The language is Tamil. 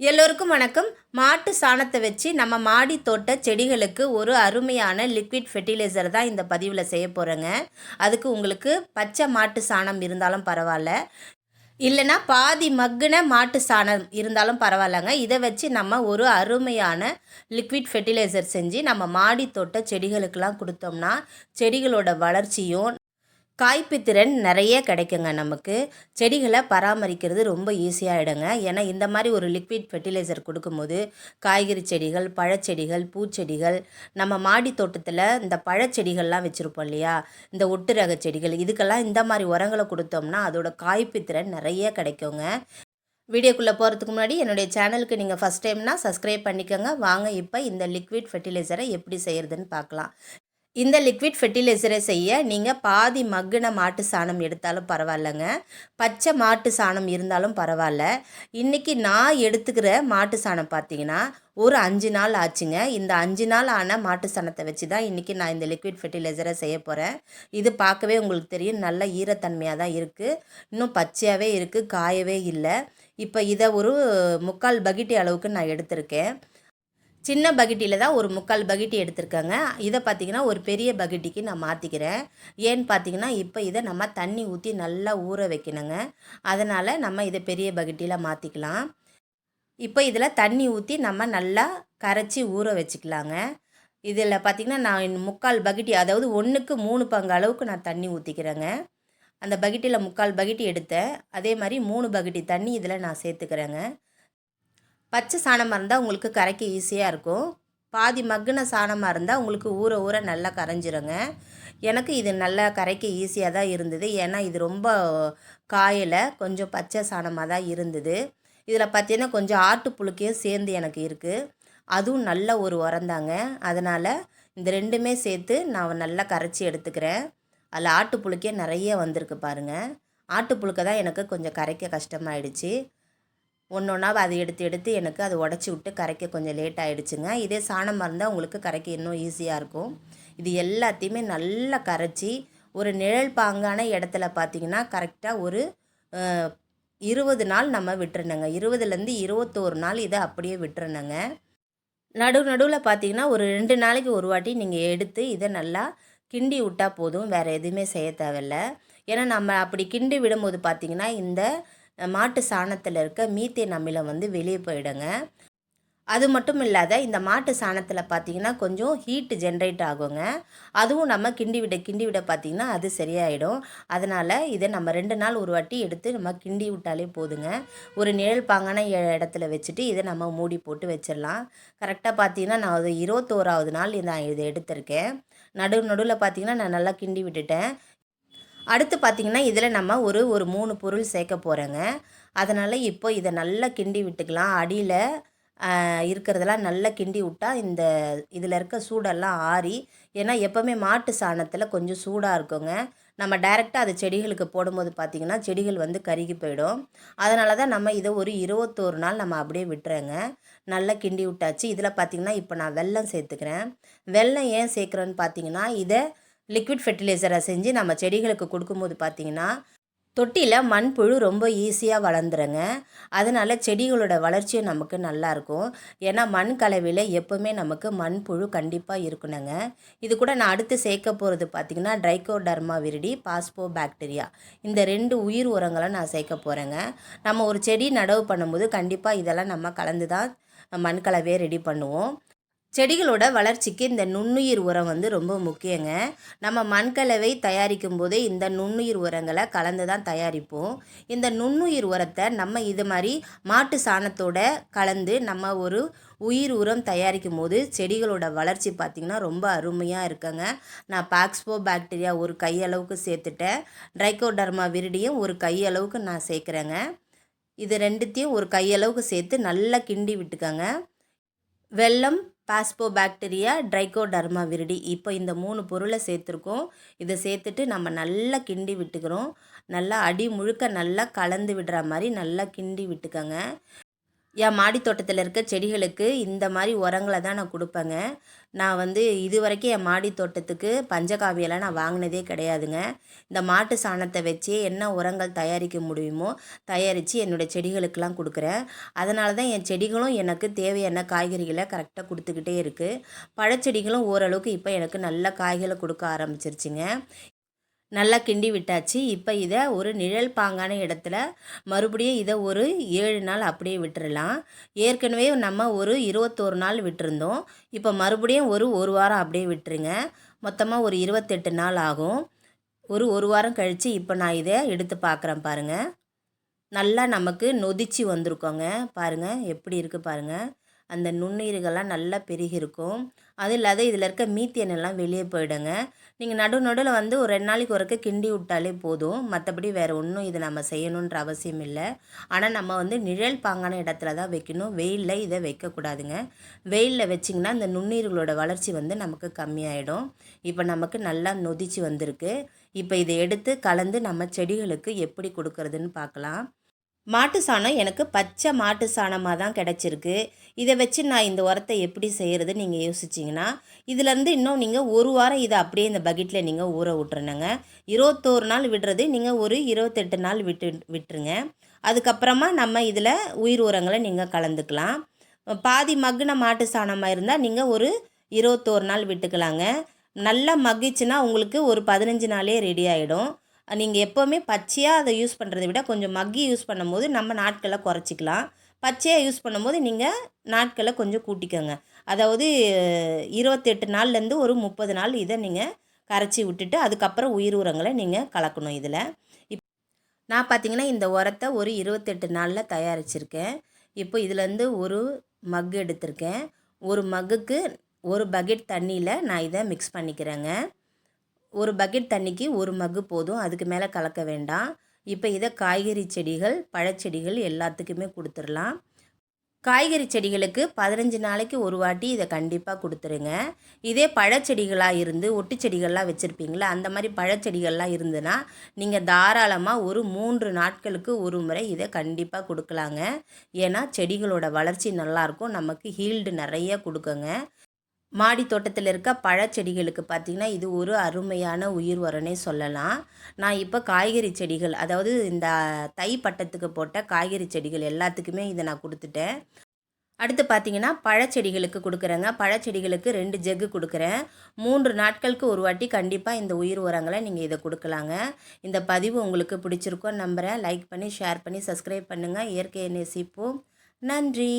எல்லோருக்கும் வணக்கம். மாட்டு சாணத்தை வச்சு நம்ம மாடி தோட்ட செடிகளுக்கு ஒரு அருமையான லிக்விட் ஃபெர்டிலைசர் தான் இந்த பதிவில் செய்ய போகிறேங்க அதுக்கு உங்களுக்கு பச்சை மாட்டு சாணம் இருந்தாலும் பரவாயில்ல. இல்லைன்னா பாதி மக்குன மாட்டு சாணம் இருந்தாலும் பரவாயில்லங்க. இதை வச்சு நம்ம ஒரு அருமையான லிக்விட் ஃபெர்டிலைசர் செஞ்சு நம்ம மாடி தோட்ட செடிகளுக்கெல்லாம் கொடுத்தோம்னா செடிகளோட வளர்ச்சியும் காய்ப்புத்திறன் நிறைய கிடைக்குங்க நமக்கு. செடிகளை பராமரிக்கிறது ரொம்ப ஈஸியாகிடுங்க ஏன்னா இந்த மாதிரி ஒரு லிக்விட் ஃபெர்டிலைசர் கொடுக்கும்போது காய்கறி செடிகள் பழச்செடிகள் பூச்செடிகள் நம்ம மாடி தோட்டத்தில் இந்த பழச்செடிகள்லாம் வச்சுருப்போம் இல்லையா? இந்த ஒட்டு ரக செடிகள் இதுக்கெல்லாம் இந்த மாதிரி உரங்களை கொடுத்தோம்னா அதோட காய்ப்புத்திறன் நிறைய கிடைக்குங்க. வீடியோக்குள்ளே போகிறதுக்கு முன்னாடி என்னுடைய சேனலுக்கு நீங்கள் ஃபஸ்ட் டைம்னா சப்ஸ்கிரைப் பண்ணிக்கோங்க. வாங்க இப்போ இந்த லிக்விட் ஃபெர்டிலைசரை எப்படி செய்கிறதுன்னு பார்க்கலாம். இந்த லிக்விட் ஃபெர்டிலைசரை செய்ய நீங்கள் பாதி மக்குன மாட்டு சாணம் எடுத்தாலும் பரவாயில்லைங்க. பச்சை மாட்டு சாணம் இருந்தாலும் பரவாயில்ல. இன்றைக்கி நான் எடுத்துக்கிற மாட்டு சாணம் பார்த்தீங்கன்னா ஒரு அஞ்சு நாள் ஆச்சுங்க. இந்த அஞ்சு நாள் ஆன மாட்டு சாணத்தை வச்சு தான் இன்றைக்கி நான் இந்த லிக்விட் ஃபெர்டிலைசரை செய்ய போகிறேன் இது பார்க்கவே உங்களுக்கு தெரியும் நல்ல ஈரத்தன்மையாக தான் இருக்குது இன்னும் பச்சையாகவே இருக்குது காயவே இல்லை. இப்போ இதை ஒரு முக்கால் பகிட்டி அளவுக்கு நான் எடுத்திருக்கேன். சின்ன பகிட்டியில் தான் ஒரு முக்கால் பகிட்டி எடுத்திருக்கேங்க. இதை பார்த்திங்கன்னா ஒரு பெரிய பகிட்டிக்கு நான் மாற்றிக்கிறேன் ஏன்னு பார்த்தீங்கன்னா இப்போ இதை நம்ம தண்ணி ஊற்றி நல்லா ஊற வைக்கணுங்க. அதனால் நம்ம இதை பெரிய பகிட்டியில் மாற்றிக்கலாம் இப்போ இதில் தண்ணி ஊற்றி நம்ம நல்லா கரைச்சி ஊற வச்சுக்கலாங்க. இதில் பார்த்திங்கன்னா நான் முக்கால் பகிட்டி அதாவது ஒன்றுக்கு மூணு பங்கு அளவுக்கு நான் தண்ணி ஊற்றிக்கிறேங்க அந்த பகிட்டியில் முக்கால் பகிட்டி எடுத்தேன். அதே மாதிரி மூணு பகிட்டி தண்ணி இதில் நான் சேர்த்துக்கிறேங்க. பச்சை சாணமாக இருந்தால் உங்களுக்கு கரைக்க ஈஸியாக இருக்கும். பாதி மக்குன சாணமாக இருந்தால் உங்களுக்கு ஊற ஊற நல்லா கரைஞ்சிருங்க. எனக்கு இது நல்லா கரைக்க ஈஸியாக தான் இருந்தது. ஏன்னா இது ரொம்ப காயலை கொஞ்சம் பச்சை சாணமாக தான் இருந்தது. இதில் பார்த்தீங்கன்னா கொஞ்சம் ஆட்டு புழுக்கையும் சேர்ந்து எனக்கு இருக்குது அதுவும் நல்ல ஒரு உரந்தாங்க. அதனால் இந்த ரெண்டுமே சேர்த்து நான் நல்லா கரைச்சி எடுத்துக்கிறேன். அதில் ஆட்டு புழுக்கே நிறைய வந்திருக்கு பாருங்கள் ஆட்டு புழுக்க தான் எனக்கு கொஞ்சம் கரைக்க கஷ்டமாயிடுச்சு. ஒன்று ஒன்றா அதை எடுத்து எடுத்து எனக்கு அதை உடச்சி விட்டு கரைக்க கொஞ்சம் லேட் ஆகிடுச்சுங்க இதே சாணமாக இருந்தால் உங்களுக்கு கரைக்க இன்னும் ஈஸியாக இருக்கும். இது எல்லாத்தையுமே நல்லா கரைச்சி ஒரு நிழல் பாங்கான இடத்துல பார்த்திங்கன்னா கரெக்டாக ஒரு இருபது நாள் நம்ம விட்டுருணுங்க இருபதுலேருந்து இருபத்தோரு நாள் இதை அப்படியே விட்டுருணுங்க நடு நடுவில் பார்த்தீங்கன்னா ஒரு ரெண்டு நாளைக்கு ஒரு வாட்டி நீங்கள் எடுத்து இதை நல்லா கிண்டி விட்டால் போதும். வேறு எதுவுமே செய்ய தேவையில்ல. ஏன்னா நம்ம அப்படி கிண்டி விடும்போது பார்த்திங்கன்னா இந்த மாட்டு சாணத்தில் இருக்க மீத்தேன் அமிலம் வந்து வெளியே போயிடுங்க. அது மட்டும் இல்லாத இந்த மாட்டு சாணத்தில் பார்த்திங்கன்னா கொஞ்சம் ஹீட்டு ஜென்ரேட் ஆகுங்க. அதுவும் நம்ம கிண்டி விட கிண்டி விட பார்த்திங்கன்னா அது சரியாயிடும். அதனால் இதை நம்ம ரெண்டு நாள் ஒரு வாட்டி எடுத்து நம்ம கிண்டி விட்டாலே போதுங்க. ஒரு நிழல் பாங்கான இடத்துல வச்சுட்டு இதை நம்ம மூடி போட்டு வச்சிடலாம். கரெக்டாக பார்த்தீங்கன்னா நான் அது இருபத்தோராவது நாள் நான் இதை எடுத்திருக்கேன். நடு நடுவில் பார்த்திங்கன்னா நான் நல்லா கிண்டி விட்டுட்டேன். அடுத்து பார்த்திங்கன்னா இதில் நம்ம ஒரு ஒரு மூணு பொருள் சேர்க்க போகிறோங்க அதனால் இப்போ இதை நல்லா கிண்டி விட்டுக்கலாம். அடியில் இருக்கிறதெல்லாம் நல்லா கிண்டி விட்டால் இந்த இதில் இருக்க சூடெல்லாம் ஆறி ஏன்னா எப்போவுமே மாட்டு சாணத்தில் கொஞ்சம் சூடாக இருக்குங்க. நம்ம டைரெக்டாக அது செடிகளுக்கு போடும்போது பார்த்திங்கன்னா செடிகள் வந்து கருகி போயிடும். அதனால தான் நம்ம இதை ஒரு இருபத்தோரு நாள் நம்ம அப்படியே விட்டுறேங்க. நல்லா கிண்டி விட்டாச்சு. இதில் பார்த்திங்கன்னா இப்போ நான் வெல்லம் சேர்த்துக்கிறேன். வெல்லம் ஏன் சேர்க்குறேன்னு பார்த்தீங்கன்னா இதை லிக்விட் ஃபெர்டிலைசரை செஞ்சு நம்ம செடிகளுக்கு கொடுக்கும்போது பார்த்திங்கன்னா தொட்டியில் மண்புழு ரொம்ப ஈஸியாக வளர்ந்துருங்க. அதனால் செடிகளோட வளர்ச்சியும் நமக்கு நல்லாயிருக்கும் ஏன்னா மண் கலவையில் எப்போவுமே நமக்கு மண்புழு கண்டிப்பாக இருக்கணுங்க. இது கூட நான் அடுத்து சேர்க்க போகிறது பார்த்திங்கன்னா ட்ரைகோடர்மா விரிடி பாஸ்போ பாக்டீரியா இந்த ரெண்டு உயிர் உரங்களை நான் சேர்க்க போகிறேங்க நம்ம ஒரு செடி நடவு பண்ணும்போது கண்டிப்பாக இதெல்லாம் நம்ம கலந்து தான் மண்கலவையை ரெடி பண்ணுவோம். செடிகளோட வளர்ச்சிக்கு இந்த நுண்ணுயிர் உரம் வந்து ரொம்ப முக்கியங்க. நம்ம மண்கலவை தயாரிக்கும் போதே இந்த நுண்ணுயிர் உரங்களை கலந்து தான் தயாரிப்போம். இந்த நுண்ணுயிர் உரத்தை நம்ம இது மாதிரி மாட்டு சாணத்தோட கலந்து நம்ம ஒரு உயிர் உரம் தயாரிக்கும் போது செடிகளோட வளர்ச்சி பார்த்திங்கன்னா ரொம்ப அருமையாக இருக்குங்க. நான் பாக்ஸ்போ பாக்டீரியா ஒரு கையளவுக்கு சேர்த்துட்டேன். ட்ரைகோடர்மா விரிடியும் ஒரு கையளவுக்கு நான் சேர்க்குறேங்க. இது ரெண்டுத்தையும் ஒரு கையளவுக்கு சேர்த்து நல்லா கிண்டி விட்டுக்கோங்க. வெல்லம் பாஸ்போ பாக்டீரியா ட்ரைகோடர்மா விரிடி. இப்போ இந்த மூணு பொருளை சேர்த்துருக்கோம். இதை சேர்த்துட்டு நம்ம நல்லா கிண்டி விட்டுக்கிறோம். நல்லா அடி முழுக்க நல்லா கலந்து விடுற மாதிரி நல்லா கிண்டி விட்டுக்கோங்க. என் மாடி தோட்டத்தில் இருக்க செடிகளுக்கு இந்த மாதிரி உரங்களை தான் நான் கொடுப்பேங்க. நான் வந்து இது வரைக்கும் என் மாடி தோட்டத்துக்கு பஞ்சகாவியெல்லாம் நான் வாங்கினதே கிடையாதுங்க. இந்த மாட்டு சாணத்தை வச்சு என்ன உரங்கள் தயாரிக்க முடியுமோ தயாரித்து என்னுடைய செடிகளுக்கெல்லாம் கொடுக்குறேன். அதனால தான் என் செடிகளும் எனக்கு தேவையான காய்கறிகளை கரெக்டாக கொடுத்துக்கிட்டே இருக்குது பழச்செடிகளும் ஓரளவுக்கு இப்போ எனக்கு நல்ல காய்களை கொடுக்க ஆரம்பிச்சிருச்சுங்க. நல்லா கிண்டி விட்டாச்சு. இப்போ இதை ஒரு நிழல் பாங்கான இடத்துல மறுபடியும் இதை ஒரு ஏழு நாள் அப்படியே விட்டுறலாம். ஏற்கனவே நம்ம ஒரு இருபத்தோரு நாள் விட்டுருந்தோம். இப்போ மறுபடியும் ஒரு ஒரு வாரம் அப்படியே விட்டுருங்க. மொத்தமாக ஒரு இருபத்தெட்டு நாள் ஆகும். ஒரு ஒரு வாரம் கழித்து இப்போ நான் இதை எடுத்து பார்க்குறேன் பாருங்கள் நல்லா நமக்கு நொதிச்சு வந்திருக்கோங்க. பாருங்கள் எப்படி இருக்குது பாருங்கள் அந்த நுண்ணுயிர்கள்லாம் நல்லா பெருகிருக்கும் அது இல்லாத இதில் இருக்க மீத்தியன் எல்லாம் வெளியே போயிடுங்க. நீங்கள் நடு நடுவில் வந்து ஒரு ரெண்டு நாளைக்கு ஒருக்க கிண்டி விட்டாலே போதும். மற்றபடி வேறு ஒன்றும் இது நம்ம செய்யணுன்ற அவசியம் இல்லை. ஆனால் நம்ம வந்து நிழல் பாங்கான இடத்துல தான் வைக்கணும். வெயிலில் இதை வைக்கக்கூடாதுங்க வெயிலில் வச்சிங்கன்னா இந்த நுண்ணீர்களோட வளர்ச்சி வந்து நமக்கு கம்மியாயிடும். இப்போ நமக்கு நல்லா நொதிச்சு வந்திருக்கு. இப்போ இதை எடுத்து கலந்து நம்ம செடிகளுக்கு எப்படி கொடுக்கறதுன்னு பார்க்கலாம். மாட்டு சாணம் எனக்கு பச்சை மாட்டு சாணமாக தான் கிடச்சிருக்கு. இதை வச்சு நான் இந்த உரத்தை எப்படி செய்கிறது நீங்கள் யோசிச்சிங்கன்னா இதுலேருந்து இன்னும் நீங்கள் ஒரு வாரம் இதை அப்படியே இந்த பக்கெட்டில் நீங்கள் ஊற விட்டுருணுங்க இருபத்தோரு நாள் விடுறது நீங்கள் ஒரு இருபத்தெட்டு நாள் விட்டு விட்டுருங்க. அதுக்கப்புறமா நம்ம இதில் உயிர் உரங்களை நீங்கள் கலந்துக்கலாம். பாதி மக்குன மாட்டு சாணமாக இருந்தால் நீங்கள் ஒரு இருபத்தோரு நாள் விட்டுக்கலாங்க. நல்லா மகிச்சுன்னா உங்களுக்கு ஒரு பதினஞ்சு நாளே ரெடி ஆகிடும் நீங்கள் எப்போவுமே பச்சையாக அதை யூஸ் பண்ணுறதை விட கொஞ்சம் மக்கி யூஸ் பண்ணும்போது நம்ம நாட்களை குறைச்சிக்கலாம். பச்சையாக யூஸ் பண்ணும்போது நீங்கள் நாட்களை கொஞ்சம் கூட்டிக்கோங்க. அதாவது இருபத்தெட்டு நாள்லேருந்து ஒரு முப்பது நாள் இதை நீங்கள் கரைச்சி விட்டுட்டு அதுக்கப்புறம் உயிர் உரங்களை நீங்கள் கலக்கணும் இதில். இப் நான் பார்த்தீங்கன்னா இந்த உரத்தை ஒரு இருபத்தெட்டு நாளில் தயாரிச்சிருக்கேன். இப்போ இதுலேருந்து ஒரு மக் எடுத்திருக்கேன். ஒரு மக்குக்கு ஒரு பக்கெட் தண்ணியில் நான் இதை மிக்ஸ் பண்ணிக்கிறேங்க. ஒரு பக்கெட் தண்ணிக்கு ஒரு மக்கு போதும். அதுக்கு மேலே கலக்க வேண்டாம். இப்போ இதை காய்கறி செடிகள் பழச்செடிகள் எல்லாத்துக்குமே கொடுத்துடலாம். காய்கறி செடிகளுக்கு பதினஞ்சு நாளைக்கு ஒரு வாட்டி இதை கண்டிப்பாக கொடுத்துருங்க. இதே பழச்செடிகளாக இருந்து ஒட்டு செடிகள்லாம் வச்சுருப்பீங்களா அந்த மாதிரி பழச்செடிகள்லாம் இருந்துன்னா நீங்கள் தாராளமாக ஒரு மூன்று நாட்களுக்கு ஒரு முறை இதை கண்டிப்பாக கொடுக்கலாங்க. ஏன்னா செடிகளோட வளர்ச்சி நல்லாயிருக்கும் நமக்கு ஹீல்டு நிறைய கொடுக்குங்க. மாடி தோட்டத்தில் இருக்க பழச்செடிகளுக்கு பார்த்திங்கன்னா இது ஒரு அருமையான உயிர் வரனே சொல்லலாம். நான் இப்போ காய்கறி செடிகள் அதாவது இந்த தை பட்டத்துக்கு போட்ட காய்கறி செடிகள் எல்லாத்துக்குமே இதை நான் கொடுத்துட்டேன். அடுத்து பார்த்தீங்கன்னா பழச்செடிகளுக்கு கொடுக்குறேங்க. பழச்செடிகளுக்கு ரெண்டு ஜெக்கு கொடுக்குறேன். மூன்று நாட்களுக்கு ஒரு வாட்டி கண்டிப்பாக இந்த உயிர் உரங்களை நீங்கள் இதை கொடுக்கலாங்க. இந்த பதிவு உங்களுக்கு பிடிச்சிருக்கோன்னு நம்புகிறேன் லைக் பண்ணி ஷேர் பண்ணி சப்ஸ்கிரைப் பண்ணுங்கள் இயற்கையை நேசிப்போம் நன்றி.